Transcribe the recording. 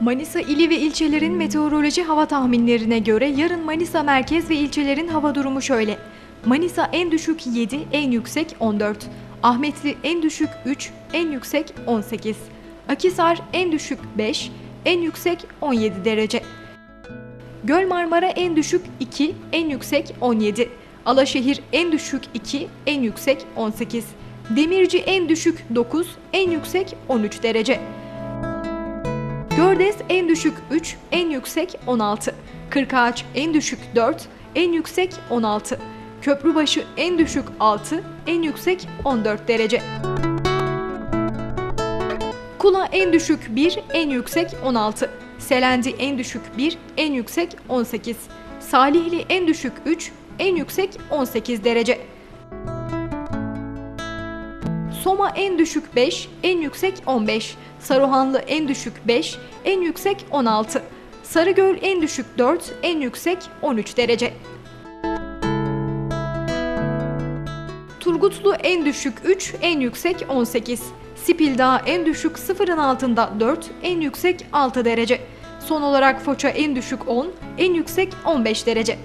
Manisa ili ve ilçelerin meteoroloji hava tahminlerine göre yarın Manisa merkez ve ilçelerin hava durumu şöyle. Manisa en düşük 7, en yüksek 14. Ahmetli en düşük 3, en yüksek 18. Akisar en düşük 5, en yüksek 17 derece. Göl Marmara en düşük 2, en yüksek 17. Alaşehir en düşük 2, en yüksek 18. Demirci en düşük 9, en yüksek 13 derece. Gördes en düşük 3, en yüksek 16. Kırkağaç en düşük 4, en yüksek 16. Köprübaşı en düşük 6, en yüksek 14 derece. Kula en düşük 1, en yüksek 16. Selendi en düşük 1, en yüksek 18. Salihli en düşük 3, en yüksek 18 derece. Soma en düşük 5, en yüksek 15. Saruhanlı en düşük 5, en yüksek 16. Sarıgöl en düşük 4, en yüksek 13 derece. Turgutlu en düşük 3, en yüksek 18. Sipil Dağı en düşük 0'ın altında 4, en yüksek 6 derece. Son olarak Foça en düşük 10, en yüksek 15 derece.